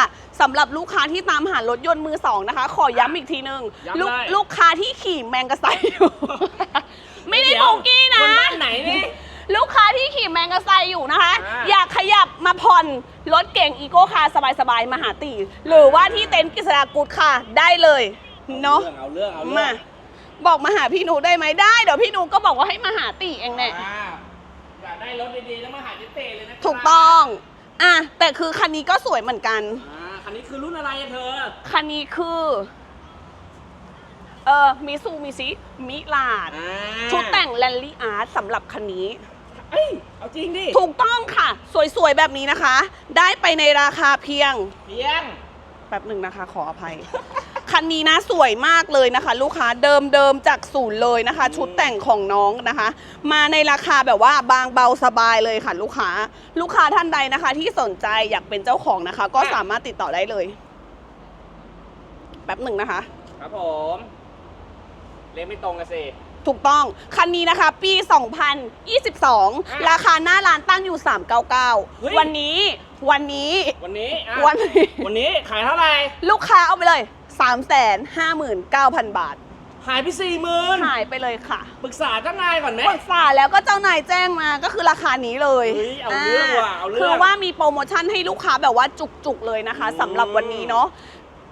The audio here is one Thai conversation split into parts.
อะสำหรับลูกค้าที่ตามหารถยนต์มือสองนะคะ ขอย้ำอีกทีหนึ่งย้ำลูกเลยลูกค้าที่ขี่แมงกะไซอยู่ ไม่ได้เยวโบกี้นะ คนบ้านไหนนี่ ลูกค้าที่ขี่แมงกะไซอยู่นะคะ อ่า อยากขยับมาผ่อนรถเก่งอีโก้คาร์สบายๆมาหาตี หรือว่าที่เต็นท์กฤษฎากุฎค่ะ ได้เลยเนาะ เอาเรื่องเอาเรื่องมาบอกมาหาพี่หนูได้ไหมได้ เดี๋ยวพี่หนูก็บอกว่าให้มาหาตีเองแน่อ่าอยากได้รถดีๆต้องมาหาเจ๊เต้เลยนะถูกต้อง อะแต่คือคันนี้ก็สวยเหมือนกัน อ่าคันนี้คือรุ่นอะไรอะเธอ คันนี้คือ เออมิซูมิซิมิลาด อ่าชุดแต่งแลนลี่อาร์ตสำหรับคันนี้ เอ้ย เอาจริงดิถูกต้องค่ะ สวยๆ แบบนี้นะคะ ได้ไปในราคาเพียง เพียง แป๊บหนึ่งนะคะ ขออภัย คันนี้นะสวยมากเลยนะคะ ลูกค้าเดิมเดิมๆจากศูนย์เลยนะคะ ชุดแต่งของน้องนะคะ มาในราคาแบบว่าบางเบาสบายเลยค่ะ ลูกค้าลูกค้าท่านใดนะคะ ที่สนใจอยากเป็นเจ้าของนะคะ ก็สามารถติดต่อได้เลยแป๊บหนึ่งนะคะ ครับผม เลขไม่ตรงกันสิถูกต้อง คันนี้นะคะ ปี 2022 ราคาหน้าร้านตั้งอยู่ 399 วันนี้ วันนี้ วันนี้อะวันนี้ วันนี้ ขายเท่าไหร่ ลูกค้าเอาไปเลย 359,000 บาท หายไปสี่หมื่นหายไปเลยค่ะปรึกษาเจ้านายก่อนไหม ปรึกษาแล้วก็เจ้านายแจ้งมาก็คือราคานี้เลยเฮ้ยเอาเรื่องว่ะเอาเรื่องคือว่ามีโปรโมชั่นให้ลูกค้าแบบว่าจุกๆเลยนะคะอืม สำหรับวันนี้เนาะ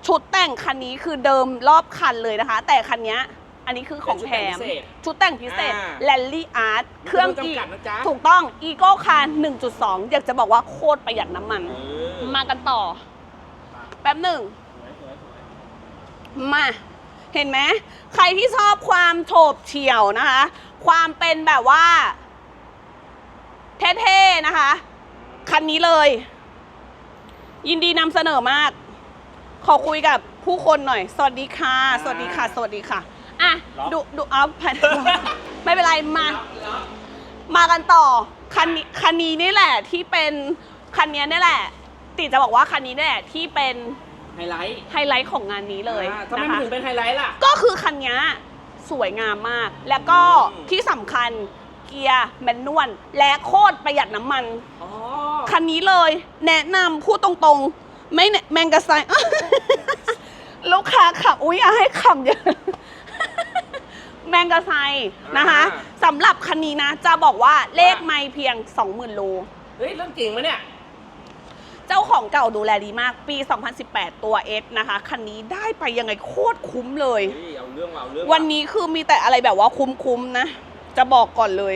ชุดแต่งคันนี้คือเดิมรอบคันเลยนะคะ แต่คันเนี้ยอันนี้คือของแถมชุดแต่งพิเศษอ่าแลนลี่อาร์ตเครื่องไม่อีจำกัดนะจ๊ะ ถูกต้องอีโก้คาร์1.2 อยากจะบอกว่าโคตรประหยัดน้ำมัน เออมากันต่อ แป๊บหนึ่ง มาเห็นไหมใครที่ชอบความโฉบเฉี่ยวนะคะ ความเป็นแบบว่า เท่ๆนะคะ คันนี้เลย ยินดีนำเสนอมาก ขอคุยกับผู้คนหน่อย สวัสดีค่ะ สวัสดีค่ะ สวัสดีค่ะ อะดูดูเอาผ่านไม่เป็นไรมา มากันต่อ คันนี้คันนี้นี่แหละที่เป็นคันนี้นี่แหละ ติจะบอกว่าคันนี้นี่แหละที่เป็น ไฮไลท์ไฮไลท์ของงานนี้เลยอ่าทำไมนะมันคะ ถึงเป็นไฮไลท์ล่ะ ก็คือคันนี้สวยงามมาก แล้วก็อืม ที่สำคัญเกียร์แมนนวลและโคตรประหยัดน้ำมัน อ๋อคันนี้เลยแนะนำพูดตรงๆ ไม่แนะแมงกะไซ ลูกค้าขับ อุ้ยอย่าให้ขำเยอะ แมงกะไซนะคะสำหรับคันนี้นะ จะบอกว่าเลขไม่เพียง 20,000โล เฮ้ยเรื่องจริงไหมเนี่ยเจ้า ของเก่าดูแลดีมากปี 2018 ตัว X นะคะ คันนี้ได้ไปยังไงโคตรคุ้มเลย เฮ้ยเอาเรื่องเอาเรื่องวันนี้คือมีแต่อะไรแบบว่าคุ้มๆนะ จะบอกก่อนเลย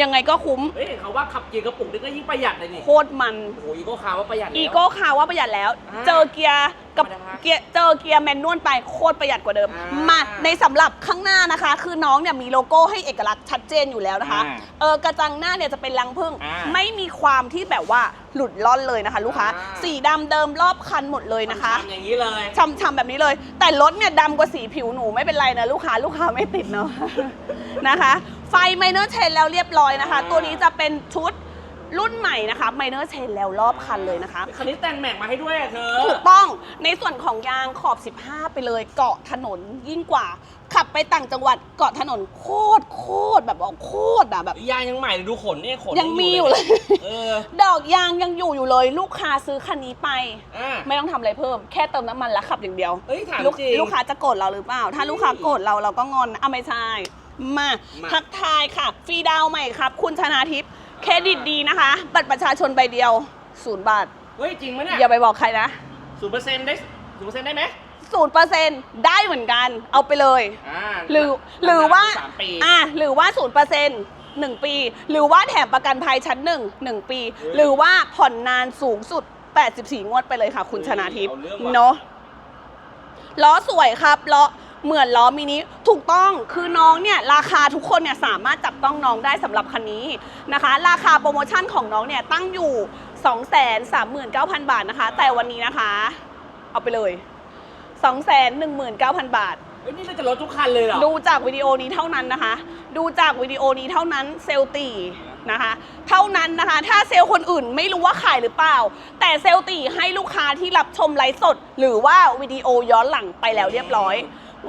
ยังไงก็คุ้ม เฮ้ยเขาว่าขับเกียร์กระปุกนี่ก็ยิ่งประหยัดเลยนี่โคตรมัน โอ้โหอีโก้คาร์ว่าประหยัดแล้ว อีโก้คาร์ว่าประหยัดแล้ว อ่าเจอเกียร์กับธรรมดาเกียร์เจอเกียร์แมนนวลไปโคตรประหยัดกว่าเดิม อ่ามมาในสำหรับข้างหน้านะคะ คือน้องเนี่ยมีโลโก้ให้เอกลักษณ์ชัดเจนอยู่แล้วนะคะ อ่าเออกระจังหน้าเนี่ยจะเป็นรังผึ้งอ่าไม่มีความที่แบบว่าหลุดล่อนเลยนะคะ ลูกค้าอ่า สีดำเดิมรอบคันหมดเลยนะคะ ทำอย่างนี้เลย ช่ำๆแบบนี้เลย แต่รถเนี่ยดำกว่าสีผิวหนูไม่เป็นไรนะลูกค้าลูกค้าไม่ติดเนาะ นะคะ ไฟไมเนอร์เชนแล้วเรียบร้อยนะคะอ่าตัวนี้จะเป็นชุดรุ่นใหม่นะคะไมเนอร์เชนแล้วรอบคันเลยนะคะ คันนี้แต่งแม็กมาให้ด้วยอะเธอ ถูกต้องในส่วนของยางขอบ 15 ไปเลยเกาะถนนยิ่งกว่า ขับไปต่างจังหวัดเกาะถนนโคตรโคตรแบบว่าโคตรอะแบบ ยางยังใหม่เลยดูขนเนี่ยขนยังมีอยู่เลย เออ ดอกยางยังอยู่อยู่เลย ลูกค้าซื้อคันนี้ไป อะ ไม่ต้องทำอะไรเพิ่มแค่เติมน้ำมันแล้วขับอย่างเดียว เอ้ยถามลูกจริง ลูกค้าจะโกรธเราหรือเปล่า ถ้าลูกค้าโกรธเราเราก็งอนนะอะไม่ใช่ มามา ทักทายค่ะ ฟรีดาวน์ใหม่ครับ คุณชนาทิพย์เครดิตดีนะคะ บัตรประชาชนใบเดียวศูนย์บาท เฮ้ย จริงไหมเนี่ยอย่าไปบอกใครนะศูนย์เปอร์เซ็นต์ได้ศูนย์เปอร์เซ็นต์ได้ไหมศูนย์เปอร์เซ็นต์ได้เหมือนกัน เอาไปเลย อ่าหรือหรือว่าสามปี อะหรือว่าศูนย์เปอร์เซ็นต์หนึ่งปี หรือว่าแถมประกันภัยชั้นหนึ่งหนึ่งปี เฮ้ยหรือว่าผ่อนนานสูงสุด 84 งวดไปเลยค่ะ คุณเฮ้ยชนาทิพย์เอาเรื่องว่ะ เนาะล้อสวยครับล้อ เหมือนล้อมินิถูกต้องคือน้องเนี่ยราคาทุกคนเนี่ยสามารถจับต้องน้องได้สำหรับคันนี้นะคะ ราคาโปรโมชั่นของน้องเนี่ยตั้งอยู่ 239,000 บาทนะคะ แต่วันนี้นะคะ เอาไปเลย 219,000 บาทเฮ้ยนี่เราจะลดทุกคันเลยเหรอ ดูจากวิดีโอนี้เท่านั้นนะคะ ดูจากวิดีโอนี้เท่านั้นเซลลตีนะคะ เท่านั้นนะคะ ถ้าเซลล์คนอื่นไม่รู้ว่าขายหรือเปล่า แต่เซลลตีให้ลูกค้าที่รับชมไลฟ์สด หรือว่าวิดีโอย้อนหลังไปแล้วเรียบร้อย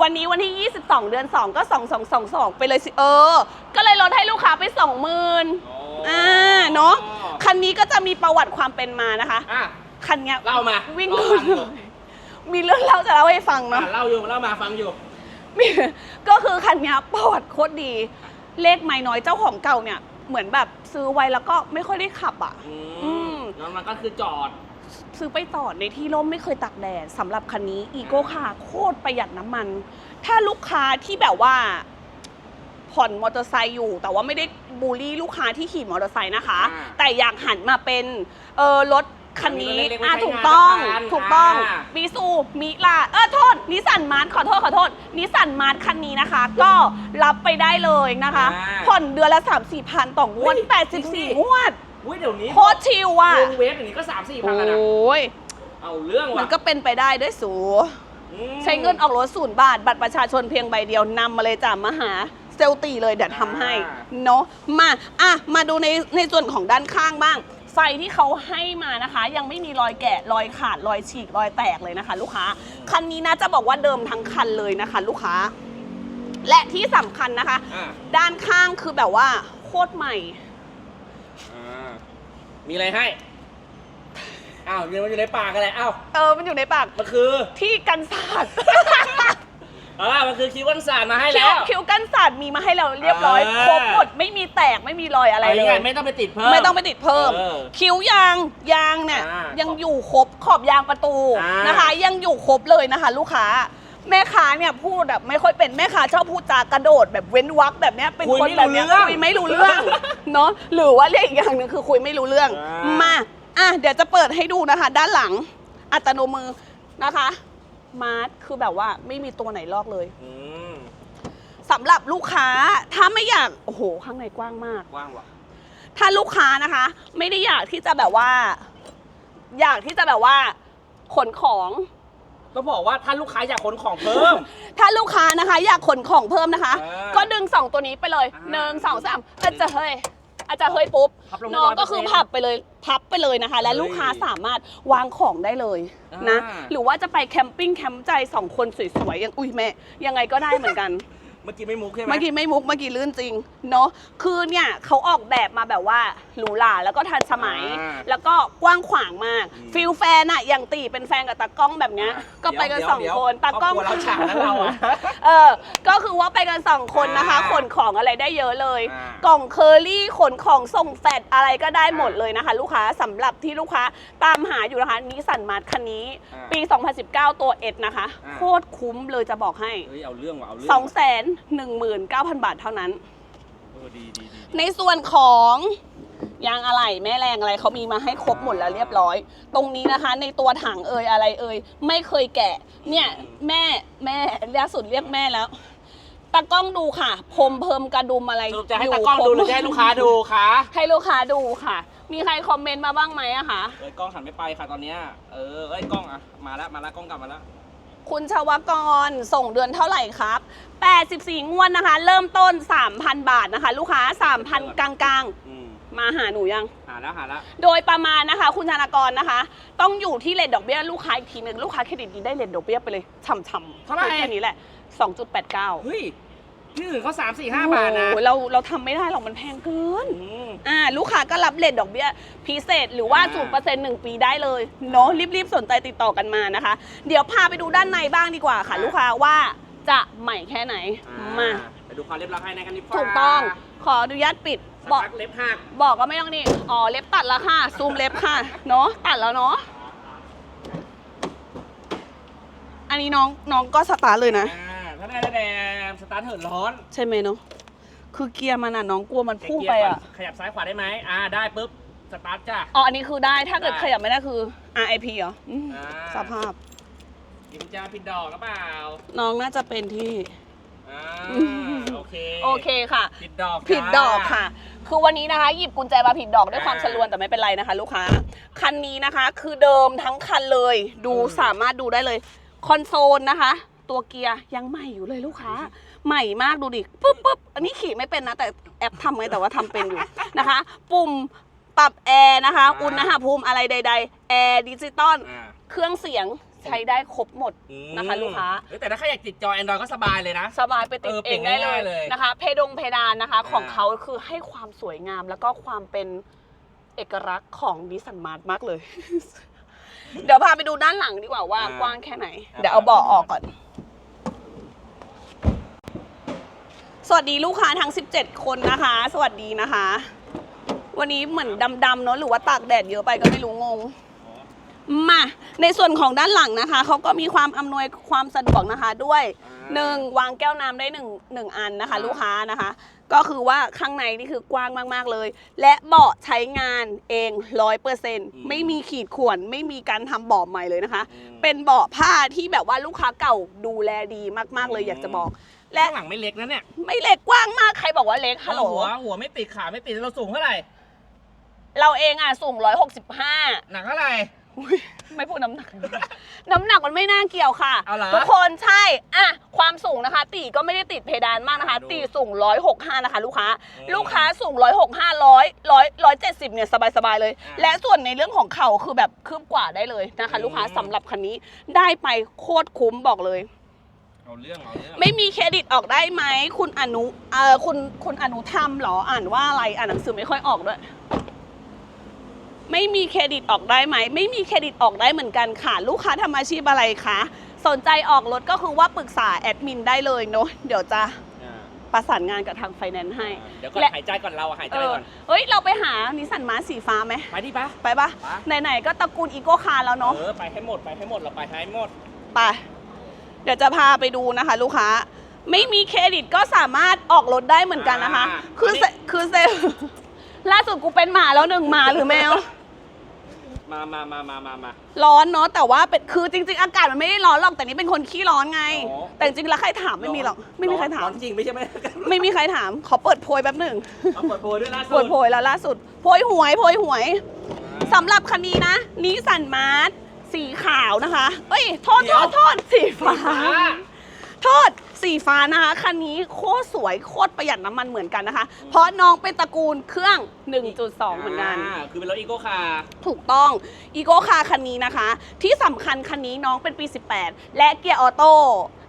วันนี้วันที่ 22 เดือน 2 ก็ 2222 ไปเลยสิเออ ก็เลยลดให้ลูกค้าไป 20,000อ่าเนาะคันนี้ก็จะมีประวัติความเป็นมานะคะ อะคันเนี้ยเล่ามาวิ่งรอก่อฟันงอยู่มีเรื่องเล่าจะเล่าให้ฟังอะเนาะเล่าอยู่เล่ามาฟังอยู่ มีก็คือคันเนี้ยประวัติโคตรดี เลขไม่น้อยเจ้าของเก่าเนี่ย เหมือนแบบซื้อไว้แล้วก็ไม่ค่อยได้ขับอะ อือืมมแล้วมันก็คือจอด ซื้อไปต่อในที่ร่มไม่เคยตากแดดสำหรับคันนี้อีโก้คาโคตรประหยัดน้ำมัน ถ้าลูกค้าที่แบบว่า ผ่อนมอเตอร์ไซค์อยู่ แต่ว่าไม่ได้บูลลี่ลูกค้าที่ขี่มอเตอร์ไซค์นะคะ อ่าแต่อยากหันมาเป็นเออรถคันนี้รถเล็กๆไว้อะใช้ถูกต้องงานถูกต้องอ่า มิซูมิลาเออโทษนิสสันมาร์ทขอโทษขอโทษนิสสันมาร์ทคันนี้นะคะ ก็รับไปได้เลยนะคะ อ่า ผ่อนเดือนละ3 4พันต่องวดเฮ้ยจริงดิ84งวด อุ้ยเดี๋ยวนี้โคตรชิลว่ะวงเวฟอย่างนี้ก็สามสี่พันโอแล้วนะ้ยเอาเรื่องว่ะมันก็เป็นไปได้ด้วยสู อืมใช้เงินออกรถศูนย์บาท บัตรประชาชนเพียงใบเดียวนำมาเลยจ้ะมาหาเซลตีเลยเดี๋ยวทำให้อ่าเนาะมาอะมาดูในในส่วนของด้านข้างบ้าง ไฟที่เขาให้มานะคะ ยังไม่มีรอยแกะรอยขาดรอยฉีกรอยแตกเลยนะคะ ลูกค้าคันนี้นะจะบอกว่าเดิมทั้งคันเลยนะคะ ลูกค้า และที่สำคัญนะคะ อ่าด้านข้างคือแบบว่าโคตรใหม่อ่า มีอะไรให้ อ้าวเดี๋ยวมันอยู่ในปากกันแหละอ้าวเออ มันอยู่ในปาก มันคือ ที่กันศาสตร์ อ่ามันคือคิววันสารมาให้คิ้แล้ววคิ้วกันศาสตร์มีมาให้เราเรียบร้อยอ่าครบหมด ไม่มีแตก ไม่มีรอยอะไรเลายยไม่ต้องไปติดเพิ่ม ไม่ต้องไปติดเพิ่ม เออคิ้วยางยางเนี่ยอ่ายัยังอยู่ครบขอบยางประตูอ่านนะคะ ยังอยู่ครบเลยนะคะ ลูกค้า แม่ค้าเนี่ยพูดแบบไม่ค่อยเป็นแม่ค้าชอบพูดจากระโดดแบบเว้นวักแบบเนี้ยเป็นคุยคนไม่แบบรู้เนี้ยเรื่องคุยไม่รู้เรื่องเนาะหรือว่าเรียกอีกอย่างหนึ่งคือคุยไม่รู้เรื่อง อ่าม มาอะเดี๋ยวจะเปิดให้ดูนะคะ ด้านหลังอัตโนมือนะคะ มาร์ทคือแบบว่าไม่มีตัวไหนลอกเลยอืมสำหรับลูกค้าถ้าไม่อยากโอ้โหข้างในกว้างมากกว้างว่ะ ถ้าลูกค้านะคะ ไม่ได้อยากที่จะแบบว่า อยากที่จะแบบว่า ขนของ ก็บอกว่าถ้าลูกค้าอยากขนของเพิ่ม ถ้าลูกค้านะคะอยากขนของเพิ่มนะคะ อ่าก็ดึงสองตัวนี้ไปเลยอ่าหนึ่งสองสามอาจจะเฮ้ยอาจจะเฮ้ยปุ๊บพับลงได้น้องก็100%คือพับไปเลยพับไปเลยนะคะ และเฮ้ยลูกค้าสามารถวางของได้เลยนะอ่า หรือว่าจะไปแคมปิ้งแคมป์ใจสองคนสวยๆยังอุ้ยแม่ยังไงก็ได้เหมือนกัน เมื่อกี้ไม่มุกใช่ไหม เมื่อกี้ไม่มุกเมื่อกี้ลื่นจริงเนาะคือเนี่ยเขาออกแบบมาแบบว่าหรูหราแล้วก็ทันสมัย อ่าแล้วก็กว้างขวางมาก อืมฟิลแฟนอะอย่างตีเป็นแฟนกับตากล้องแบบเนี้ย อ่าก็ไปกันเดี๋ยวสองเดี๋ยวคนตากล้องครอบครัวเราฉานะเราอะเออก็คือว่าไปกันสองคนนะคะ อ่าขนของอะไรได้เยอะเลย อ่ากล่องเคอรี่ขนของส่งแฟดอะไรก็ได้หมดเลยนะคะ ลูกค้าสำหรับที่ลูกค้าตามหาอยู่นะคะนิสสันมาร์ทคันนี้ อ่าปี 2019 ตัวเอ็ดนะคะ อ่า โคตรคุ้มเลยจะบอกให้ เฮ้ยเอาเรื่องว่ะเอาเรื่อง2 1 9 0 0 0 บาทเท่านั้น เออดีดีดีในส่วนของยางอะไหล่แม่แรงอะไรเขามีมาให้ครบหมดแล้วเรียบร้อย ตรงนี้นะคะ ในตัวถังเอ่ยอะไรเอ่ยไม่เคยแกะ เนี่ยแม่แม่ล่าสุดเรียกแม่แล้วตากล้องดูค่ะพรมเพิ่มกระดุมอะไรสรุปจะให้ตากล้องดูหรือจะให้ลูกค้าดูคะให้ลูกค้าดูค่ะ มีใครคอมเมนต์มาบ้างไหมอะคะ เอ้ยกล้องหันไม่ไปค่ะตอนเนี้ยเออเอ้ยกล้องอะมาแล้วมาแล้วกล้องกลับมาแล้ว คุณชวกรส่งเดือนเท่าไหร่ครับ 84 งวดนะคะ เริ่มต้น 3,000 บาทนะคะ ลูกค้า 3,000 กลางอืมๆ มาหาหนูยัง หาแล้วหาแล้วโดยประมาณนะคะ คุณธนากรนะคะ ต้องอยู่ที่เลทดอกเบี้ยลูกค้าอีกทีหนึ่งลูกค้าเครดิตดีได้เลทดอกเบี้ยไปเลยช่ำๆเท่าไหร่แค่นี้แหละ 2.89 เฮ้ย ที่อื่นเขาสามสี่ห้าบาทนะโอ้โหเราเราทำไม่ได้หรอกมันแพงเกิน อืม อ่าลูกค้าก็รับเลทดอกเบี้ยพิเศษหรือว่าอ่า0%หนึ่งปีได้เลยเนาะรีบๆ สนใจติดต่อกันมานะคะ เดี๋ยวพาไปดูด้านในบ้างดีกว่าค่ะ ลูกค้าว่าจะใหม่แค่ไหนอ่มาไปดูความเรียบร้อยภายในกันดีกว่าถูกต้องขออนุญาตปิดสักบอกพักเล็บหักบอกก็ไม่ต้องนี่อ๋อเล็บตัดแล้วค่ะ ซูมเล็บค่ะเนาะตัดแล้วเนาะอันนี้น้องน้องก็สตาร์ทเลยนะ อ่า ถ้าได้แล้วแดงสตาร์ทเถิดร้อนใช่ไหมเนาะคือเกียร์มันอะน้องกลัวมันพุ่งไปอะ ขยับซ้ายขวาได้ไหมอ่าได้ปุ๊บสตาร์ทจ้ะอ๋ออันนี้คือได้ถ้าเกิดได้ขยับไม่ได้คือ RIP เหรออืมอ่าสภาพกินจาผิดดอกหรือเปล่า น้องน่าจะเป็นที่ อ่าอืมโอเค โอเคค่ะ ผิดดอกผิดดอกจ้าค่ะ คือวันนี้นะคะ หยิบกุญแจมาผิดดอกด้วยความอ่าชลวนแต่ไม่เป็นไรนะคะ ลูกค้า คันนี้นะคะ คือเดิมทั้งคันเลย ดูอืมสามารถดูได้เลย คอนโซลนะคะ ตัวเกียร์ยังใหม่อยู่เลยลูกค้า ใหม่มากดูดิปุ๊บปุ๊บอันนี้ขี่ไม่เป็นนะ แต่แอปทำไงแต่ว่าทำเป็นอยู่นะคะ ปุ่มปรับแอร์นะคะอุณหภูมิอะไรใด ๆ แอร์ดิจิตอลอ่าเครื่องเสียงใช้ได้ครบหมด อืมนะคะลูกค้า เอ้ยแต่ถ้าใครอยากติดจอ Android ก็สบายเลยนะ สบายไปติดเออเองได้เลเปลี่ยยนง่ายๆเลยนะคะ เพดงเพดานนะคะของอ่าเขาคือให้ความสวยงามแล้วก็ความเป็นเอกลักษณ์ของดิสันมาร์ทมากเลย เดี๋ยวพาไปดูด้านหลังดีกว่าว่าอ่ากว้างแค่ไหนอ่าเดี๋ยวเอาเบาะออกก่อน สวัสดีลูกค้าทั้ง 17 คนนะคะ สวัสดีนะคะ วันนี้เหมือนดำๆเนอะหรือว่าตากแดดเยอะไปก็ไม่รู้งงมาในส่วนของด้านหลังนะคะเขาก็มีความอำนวยความสะดวกนะคะด้วยอ่าหนึ่งวางแก้วน้ำได้หนึ่งหนึ่งอันนะคะ ลูกค้านะคะ ก็คือว่าข้างในนี่คือกว้างมากๆเลย และเบาะใช้งานเองร้อยเปอร์เซ็นต์ไม่มีขีดข่วนไม่มีการทำเบาะใหม่เลยนะคะอืมเป็นเบาะผ้าที่แบบว่าลูกค้าเก่าดูแลดีมากๆเลยอืมอยากจะบอก และข้างหลังไม่เล็กนะเนี่ยไม่เล็กกว้างมากใครบอกว่าเล็กฮัลโหลหัวหัวไม่ติดขาไม่ติดเราสูงเท่าไหร่ เราเองอะสูงร้อยหกสิบห้าหนักเท่าไหร่ไม่พูดน้ำหนัก น้ำหนักมันไม่น่าเกี่ยวค่ะเอาเหรอทุกคนใช่อะความสูงนะคะ ตีก็ไม่ได้ติดเพดานมากนะคะดูตีสูงร้อยหกห้านะคะ ลูกค้าอืมลูกค้าสูงร้อยหกห้าร้อยร้อยร้อยเจ็ดสิบเนี่ยสบายๆเลยอ่าและส่วนในเรื่องของเข่าคือแบบคืบกว่าได้เลยนะคะอืมลูกค้าสำหรับคันนี้ได้ไปโคตรคุ้มบอกเลย เอาเรื่องเอาเรื่องไม่มีเครดิตออกได้ไหมคุณอนุเอ่อคุณคุณอนุธรรมเหรออ่านว่าอะไรอ่านหนังสือไม่ค่อยออกด้วย ไม่มีเครดิตออกได้ไหม ไม่มีเครดิตออกได้เหมือนกันค่ะ ลูกค้าทำอาชีพอะไรคะสนใจออกรถก็คือว่าปรึกษาแอดมินได้เลยเนาะเดี๋ยวจะอ่าประสานงานกับทางไฟแนนซ์ให้ เดี๋ยวก่อนและ หายใจก่อนเราอะหายใจเออก่อนเฮ้ย เราไปหานิสสันมาสีฟ้าไหม ไปดิปะ ไปปะไป ไหน ๆ ก็ตระกูลอีโก้คาร์แล้วเนาะเออไปให้หมดไปให้หมดเราไปให้หมด ไป เดี๋ยวจะพาไปดูนะคะ ลูกค้า ไม่มีเครดิตก็สามารถออกรถได้เหมือนกันนะคะ อ่า คือเซคือเซลล่าสุดกูเป็นหมาแล้วหนึ่งหมาหรือแมว มามามามามามา ร้อนเนาะแต่ว่าเป็นคือจริง ๆ อากาศมันไม่ได้ร้อนหรอกแต่นี่เป็นคนขี้ร้อนไง อ๋อ แต่จริงๆแล้วใครถามไม่มีหรอกไม่มีใครถามร้อนจริงไม่ใช่ไหมไม่มีใครถามขอเปิดโพยแป๊บหนึ่ง เอาเปิดโพยด้วยล่าสุดเปิดโพยแล้วล่าสุดโพยหวยโพยหวยสำหรับคันนี้นะนิสสันมาร์ สีขาวนะคะ เอ้ย โทษเดี๋โทยวษโทษสีสีฟ้าฟ้า โทษสีฟ้านะคะ คันนี้โคตรสวยโคตรประหยัดน้ำมันเหมือนกันนะคะ เพราะน้องเป็นตระกูลเครื่อง 1.2 เหมือนกันาคือเป็นรถอีโก้คาร์ ถูกต้องอีโก้คาคันนี้นะคะ ที่สำคัญคันนี้น้องเป็นปี 18 และเกียร์ออโต้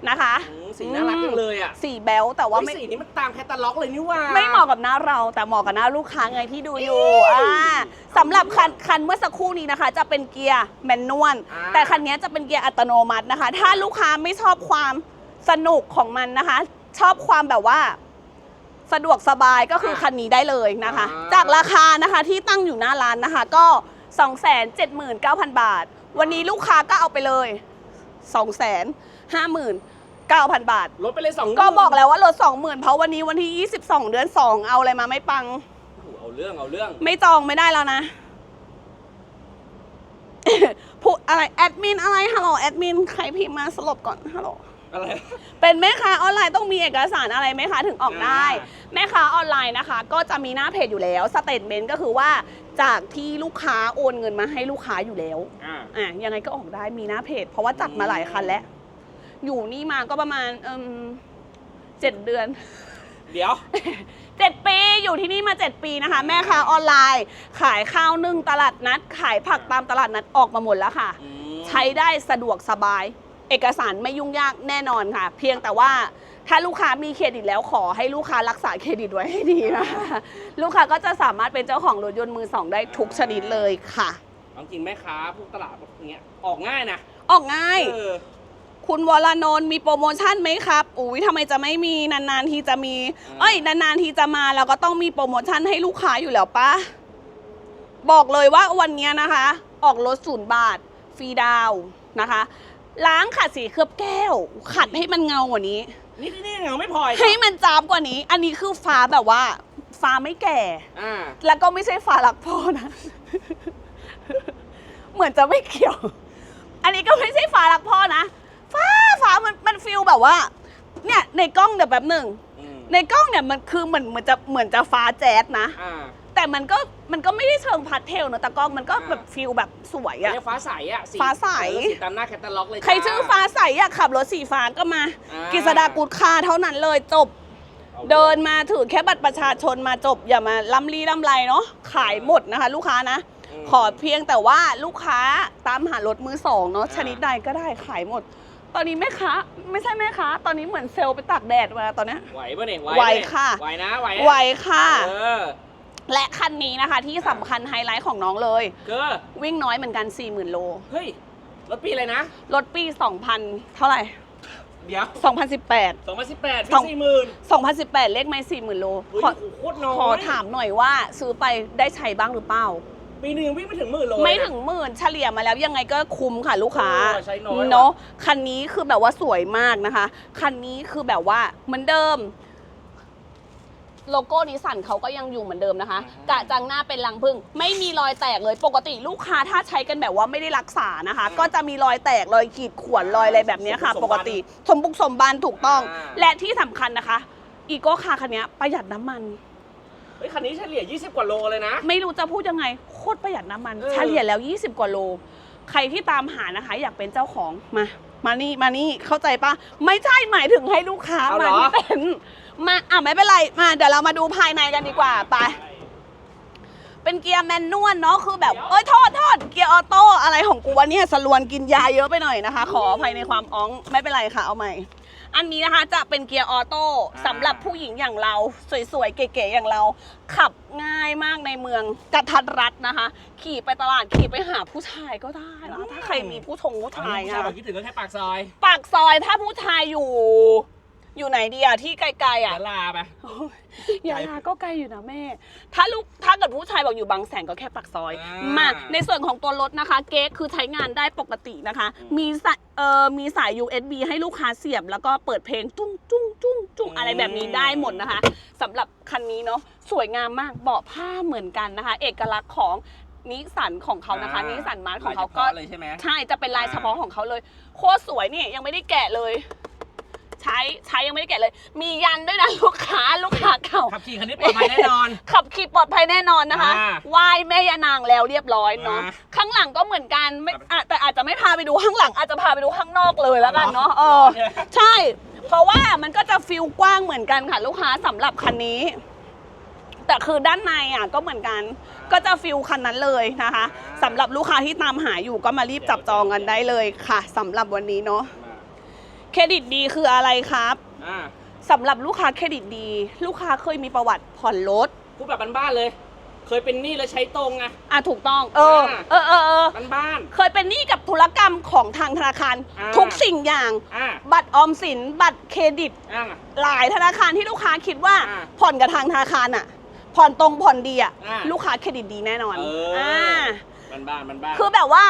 นะคะ อืมสีน่ารักจังเลยอะสีแบลแต่ว่าเฮ้ยไม่ สีนี้มันตามแคตตาล็อกเลยนี่หว่า ไม่เหมาะกับหน้าเราแต่เหมาะกับหน้าลูกค้าไงที่ดูอยู่อ่าสำหรับคันคันเมื่อสักครู่นี้นะคะ จะเป็นเกียร์แมนนวลอ่า แต่คันนี้จะเป็นเกียร์อัตโนมัตินะคะ ถ้าลูกค้าไม่ชอบความสนุกของมันนะคะ ชอบความแบบว่า สะดวกสบายก็คือคันนี้ได้เลยนะคะจากราคานะคะที่ตั้งอยู่หน้าร้านนะคะ ก็ 279,000 บาท วันนี้ลูกค้าก็เอาไปเลย 259,000 บาท ลดไปเลยสองก็บอกแล้วว่าลด20,000เพราะวันนี้วันที่ 22 เดือน 2 เอาอะไรมาไม่ปัง โอ้โหเอาเรื่องเอาเรื่อง ไม่จองไม่ได้แล้วนะ พูดอะไรแอดมินอะไรฮัลโหลแอดมินใครพิมพ์มาสลบก่อนฮัลโหล อะไร เป็นแม่ค้าออนไลน์ต้องมีเอกสารอะไรไหมคะถึงออกได้ อ่า แม่ค้าออนไลน์นะคะ ก็จะมีหน้าเพจอยู่แล้วสเตทเมนต์ก็คือว่าจากที่ลูกค้าโอนเงินมาให้ลูกค้าอยู่แล้ว อ่า อะยังไงก็ออกได้มีหน้าเพจ เพราะว่าจัดมาหลายคันแล้ว อยู่นี่มาก็ประมาณเอืมเจ็ดเดือน เดี๋ยว เจ็ดปีอยู่ที่นี่มาเจ็ดปีนะคะ แม่ค้าออนไลน์ ขายข้าวนึ่งตลาดนัด ขายผักตามตลาดนัดออกมาหมดแล้วค่ะ อืมใช้ได้สะดวกสบาย เอกสารไม่ยุ่งยากแน่นอนค่ะ เพียงแต่ว่าถ้าลูกค้ามีเครดิตแล้วขอให้ลูกค้ารักษาเครดิตไว้ให้ดีนะคะลูกค้าก็จะสามารถเป็นเจ้าของรถยนต์มือสองได้ทุกชนิดเลยค่ะ เอาจริงแม่ค้าพวกตลาดพวกเนี้ยออกง่ายนะออกง่าย เออ คุณวรนนท์มีโปรโมชั่นไหมครับอุ้ยทำไมจะไม่มีนานๆทีจะมีอืมเอ้ยนานๆทีจะมาเราก็ต้องมีโปรโมชั่นให้ลูกค้าอยู่แล้วปะบอกเลยว่าวันเนี้ยนะคะ ออกรถศูนย์บาทฟรีดาวน์นะคะ ล้างขัดสีเคลือบแก้ว ขัดให้มันเงากว่านี้ นี่นี่นี่เงาไม่พออีกให้มันจ้าบกว่านี้ อันนี้คือฟ้าแบบว่า ฟ้าไม่แก่ อ่าแล้วก็ไม่ใช่ฟ้ารักพ่อนะ เหมือนจะไม่เกี่ยว อันนี้ก็ไม่ใช่ฟ้ารักพ่อนะ ฟ้าฟ้ามันมันฟิลแบบว่า เนี่ยในกล้องเดี๋ยวแป๊บหนึ่งอืมในกล้องเนี่ยมันคือเหมือนเหมือนจะเหมือนจะฟ้าแจ๊ดนะ อ่า แต่มันก็มันก็ไม่ได้เชิงพัดเทลเนอะแต่กล้องมันก็แบบฟิลแบบสวยอะเรียกฟ้าใสอะสีฟ้าใส เออสีตามหน้าแคตตาล็อกเลยใครชื่อฟ้าใสอยากขับรถสีฟ้าก็มาอ่กฤษดากุดคาเท่านั้นเลยจบ อาเดินมาถือแค่บัตรประชาชนมาจบอย่ามาล้ำลีล้ำไรเนาะขายหมดนะคะ ลูกค้านะ ม ขอเพียงแต่ว่าลูกค้าตามหารถมือสองเนาะอ่า ชนิดใดก็ได้ขายหมด ตอนนี้แม่ค้าไม่ใช่แม่ค้าตอนนี้เหมือนเซลล์ไปตากแดดมาตอนเนี้ย ไหวปะเนี่ยไหวปเนี่ยค่ะ ไหวนะไหวนะไหวค่ะ เออและคันนี้นะคะที่สำคัญไฮไลท์ของน้องเลยก็วิ่งน้อยเหมือนกัน 40,000 โล เฮ้ยรถปีอะไรนะ รถปี 2000 เท่าไหร่ เดี๋ยว2018 2018สอง พี่สี่หมื่น2018 เลขไม่40,000 โล เฮ้ยขอโอ้โหโคตรน้อย ขอถามหน่อยว่าซื้อไปได้ใช้บ้างหรือเปล่า ปีหนึ่งวิ่งไม่ถึงหมื่นโลเลยนะไม่ถึงหมื่นเฉลี่ยมาแล้วยังไงก็คุ้มค่ะลูกค้าเออใช้น้อยว่ะ เนาะคันนี้คือแบบว่าสวยมากนะคะ คันนี้คือแบบว่าเหมือนเดิม โลโก้นิสสันเขาก็ยังอยู่เหมือนเดิมนะคะกะจังหน้าเป็นรังพึ่ง ไม่มีรอยแตกเลยปกติลูกค้าถ้าใช้กันแบบว่าไม่ได้รักษานะคะ ก็จะมีรอยแตกรอยขีดข่วนรอยอะไรแบบเนี้ยค่ะปกติสมบุกสมบันถูกต้องและที่สำคัญนะคะ อีโก้คาร์คันนี้ประหยัดน้ำมัน เฮ้ยคันนี้เฉลี่ย 20 กว่าโลเลยนะ ไม่รู้จะพูดยังไง โคตรประหยัดน้ำมัน เออ เฉลี่ยแล้ว 20 กว่าโล ใครที่ตามหานะคะ อยากเป็นเจ้าของมา มานี่มานี่เข้าใจปะไม่ใช่หมายถึงให้ลูกค้าเอาเหรมาอ ที่เต็นท์มาอะไม่เป็นไรมาเดี๋ยวเรามาดูภายในกันดีกว่าไป เป็นเกียร์แมนนวลเนาะคือแบบเอ้ยโทษโทษเกียร์ออโต้อะไรของกูวะเนี่ยสลวนกินยาเยอะไปหน่อยนะคะ ขออภัยในความอ้องไม่เป็นไรค่ะเอาใหม่ อันนี้นะคะจะเป็นเกียร์ออโต้อ่าสำหรับผู้หญิงอย่างเรา สวยๆ เก๋ๆอย่างเรา ขับง่ายมากในเมืองกระทัดรัดนะคะ ขี่ไปตลาดขี่ไปหาผู้ชายก็ได้นะถ้าใครมีผู้ชงผู้ชายผู้ชายนะบอกคิดถึงก็แค่ปากซอย ปากซอยถ้าผู้ชายอยู่ อยู่ไหนดีอะที่ไกลๆอะยะลาไป โอ้ยยาลาก็ไกลอยู่นะแม่ ถ้าลูกถ้าเกิดผู้ชายบอกอยู่บางแสนก็แค่ปากซอย อ่าม มา ในส่วนของตัวรถนะคะ เก๊กคือใช้งานได้ปกตินะคะอืมมีสายเอ่อมีสาย USB ให้ลูกค้าเสียบ แล้วก็เปิดเพลงจุ้งจุ้งจุ้งจุ้งอะไรแบบนี้ได้หมดนะคะสำหรับคันนี้เนาะสวยงามมากเบาะผ้าเหมือนกันนะคะ เอกลักษณ์ของนิสสันของเขานะคะนิสสันมาร์ของเขาก็ ลยเลยใช่ไหม ใช่ จะเป็นลายเฉพาะของเขาเลย โคตรสวยนี่ยังไม่ได้แกะเลย ใช้ใช้ยังไม่ได้แกะเลย มียันด้วยนะลูกค้าลูกค้าเก่า ขับขี่คันนี้ปลอดภัยแน่นอน ขับขี่ปลอดภัยแน่นอนนะคะอ่าไหว้แม่ยานางแล้วเรียบร้อยเนาะอ่าข้างหลังก็เหมือนกันไม่อะแต่อาจจะไม่พาไปดูข้างหลัง อาจจะพาไปดูข้างนอกเลยแล้วกันเนาะเออใช่ เพราะว่ามันก็จะฟิลกว้างเหมือนกันค่ะ ลูกค้าสำหรับคันนี้ แต่คือด้านในอะก็เหมือนกัน ก็จะฟิลคันนั้นเลยนะคะสำหรับลูกค้าที่ตามหาอยู่ก็มารีบจับจองกันได้เลยค่ะสำหรับวันนี้เนาะ เครดิตดีคืออะไรครับอ่าสำหรับลูกค้าเครดิตดี ลูกค้าเคยมีประวัติผ่อนรถพูดแบบบ้านๆเลย เคยเป็นหนี้แล้วใช้ตรงไง อะถูกต้อง เออ อ่า เออเออเออบ้านเคยเป็นหนี้กับธุรกรรมของทางธนาคารอ่าทุกสิ่งอย่าง ๆอ่าบัตรออมสิน บัตรเครดิต อ่า หลายธนาคารที่ลูกค้าคิดว่าอ่าผ่อนกับทางธนาคารอะ ผ่อนตรงผ่อนดีอะ อ่าลูกค้าเครดิตดีแน่นอนเอออ่อ่าบ้านๆบ้านๆ คือแบบว่า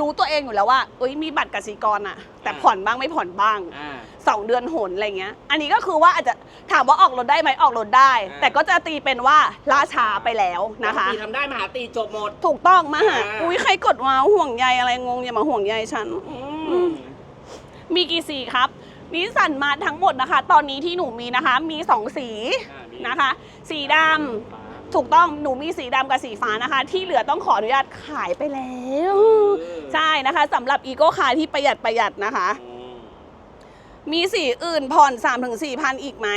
รู้ตัวเองอยู่แล้วว่าเอ้ยมีบัตรกสิกรอะแต่อ่าผ่อนบ้างไม่ผ่อนบ้างอ่า สองเดือนหนอะไรเงี้ย อันนี้ก็คือว่าอาจจะถามว่าออกรถได้ไหมออกรถได้ อ่า แต่ก็จะตีเป็นว่าล่าช้าไปแล้วนะคะปกติทำได้มหาตีจบหมด ถูกต้องมาหาอ่า อุ้ยใครกดมาห่วงใยอะไรงงอย่ามาห่วงใยฉัน อืม มีกี่สีครับนิสสันมาทั้งหมดนะคะ ตอนนี้ที่หนูมีนะคะ มีสองสีอ่ามี นะคะ สีดำ ถูกต้องหนูมีสีดำกับสีฟ้านะคะ ที่เหลือต้องขออนุญาตขายไปแล้ว ใช่นะคะสำหรับอีโก้คาที่ประหยัดประหยัดนะคะ อืมมีสีอื่นผ่อน3ามถึงสี่พันอีกไหม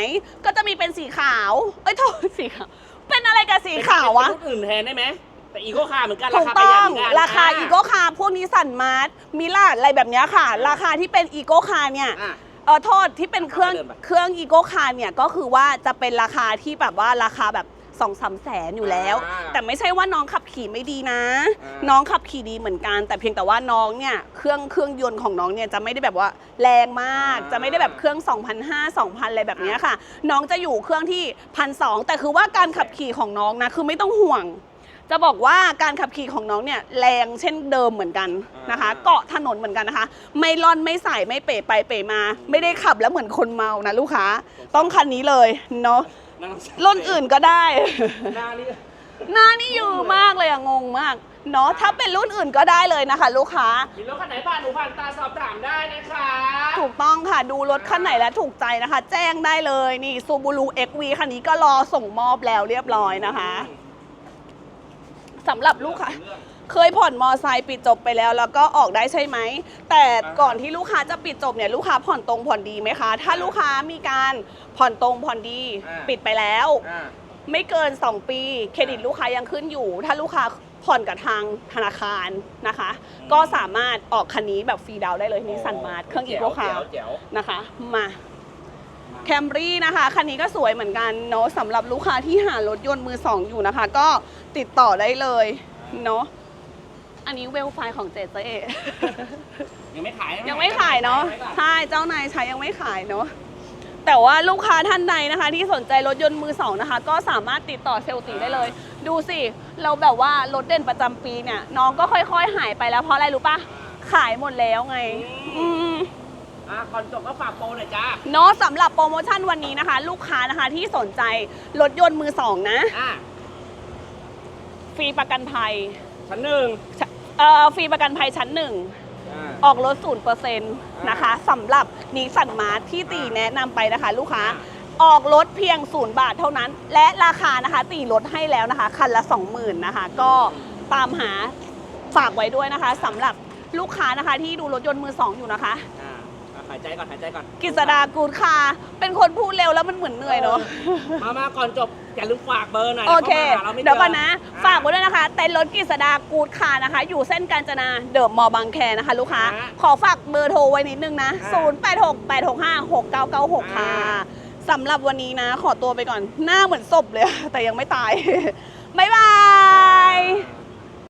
ก็จะมีเป็นสีขาว เอ้ยโทษสีขาว เป็นอะไรกับสีขาววะ เป็นรุ่นอื่นแทนได้ไหมแต่อีโคคาร์เหมือนกันถูรากคาประต้หยัอดง เหมือนกันราคาอีโก้คาร์พวกนี้สันมาร์ทมิลาดอะไรแบบเนี้ยค่ะ ราคาที่เป็นอีโก้คาร์เนี่ย อะ เออโทษที่เป็นเครื่องเดินไป เครื่องอีโก้คาร์เนี่ยก็คือว่าจะเป็นราคาที่แบบว่าราคาแบบ สองสามแสนอยู่แล้ว อ่าแต่ไม่ใช่ว่าน้องขับขี่ไม่ดีนะ อ่า น้องขับขี่ดีเหมือนกัน แต่เพียงแต่ว่าน้องเนี่ยเครื่องเครื่องยนต์ของน้องเนี่ยจะไม่ได้แบบว่าแรงมาก จะไม่ได้แบบเครื่อง2,500 2,000อะไรแบบเนี้ยค่ะ น้องจะอยู่เครื่องที่พันสแต่คือว่าการขับขี่ของน้องนะคือไม่ต้องห่วง จะบอกว่าการขับขี่ของน้องเนี่ยแรงเช่นเดิมเหมือนกันนะคะ อ่า เกาะถนนเหมือนกันนะคะ ไม่ร่อนไม่ใส่ไม่เป๋ไปเป๋มา ไม่ได้ขับแล้วเหมือนคนเมานะลูกค้า ต้องคันนี้เลยเนาะนั่ง รุ่นอื่นก็ได้ หน้านี่หน้านี่อยู่มากเลยอะงงมากเนาะถ้าเป็นรุ่นอื่นก็ได้เลยนะคะ ลูกค้า มีรถคันไหนผ่านหนูผ่านตาสอบถามได้นะคะ ถูกต้องค่ะดูรถคันไหนแล้วถูกใจนะคะ แจ้งได้เลยนี่ซูบูรู XV คันนี้ก็รอส่งมอบแล้วเรียบร้อยนะคะสำหรับลูกค้า เคยผ่อนมอไซค์ปิดจบไปแล้ว แล้วก็ออกได้ใช่ไหม แต่ก่อนที่ลูกค้าจะปิดจบเนี่ยลูกค้าผ่อนตรงผ่อนดีไหมคะ ถ้าลูกค้ามีการผ่อนตรงผ่อนดีปิดไปแล้ว อ่า ไม่เกิน 2 ปี เครดิตลูกค้ายังขึ้นอยู่ ถ้าลูกค้าผ่อนกับทางธนาคารนะคะก็สามารถออกคันนี้แบบฟรีดาวน์ได้เลยนิสสันมาร์ทเครื่องอีโคคาร์ แจ๋ว นะคะมาแคมรี่นะคะคันนี้ก็สวยเหมือนกันเนาะสำหรับลูกค้าที่หารถยนต์มือสองอยู่นะคะ ก็ติดต่อได้เลยเนาะ อันนี้เวลไฟของเจเจ ยังไม่ขายยังไม่ขายเนาะไว้ก่อใช่เจ้านายใช้ยังไม่ขายเนาะแต่ว่าลูกค้าท่านใดนะคะ ที่สนใจรถยนต์มือสองนะคะ ก็สามารถติดต่อเซลล์ตีได้เลย ดูสิ เราแบบว่ารถเด่นประจำปีเนี่ย น้องก็ค่อยๆ หายไปแล้วเพราะอะไรรู้ปะขายหมดแล้วไง อืม อะก่อนจบก็ฝากโปรหน่อยจ้า เนาะสำหรับโปรโมชั่นวันนี้นะคะ ลูกค้านะคะที่สนใจรถยนต์มือสองนะ อะฟรีประกันภัยชั้นหนึ่งช เอ่อฟรีประกันภัยชั้นหนึ่ง อ่า ออกรถศูนย์เปอร์เซ็นต์นะคะสำหรับนิสสันมาร์ที่ตีแนะนำไปนะคะ ลูกค้าอ่ออกรถเพียงศูนย์บาทเท่านั้น และราคานะคะตีลดให้แล้วนะคะ คันละ 20,000นะคะ ก็ตามหาฝากไว้ด้วยนะคะสำหรับลูกค้านะคะที่ดูรถยนต์มือสองอยู่นะคะอ่าอะ หายใจก่อนหายใจก่อนกิษดากูดคาร์เป็นคนพูดเร็วแล้วมันเหมือนเหนื่อยเนาะ มามาก่อนจบอย่าลืมฝากเบอร์หน่อยโอเคข้ามาหาราไม่จเดี๋ยวก่อนนะอ่ฝากไว้ด้วยนะคะ เต็นท์รถกฤษดากูดคาร์นะคะ อยู่เส้นกาญจนาเดิมมอบางแคนะคะ ลูกค้าอ่าขอฝากเบอร์โทรไว้นิดนึงนะอ่า0868656996 ค่ะอ่าสำหรับวันนี้นะ ขอตัวไปก่อน หน้าเหมือนศพเลย แต่ยังไม่ตาย บ๊ายบาย อ่า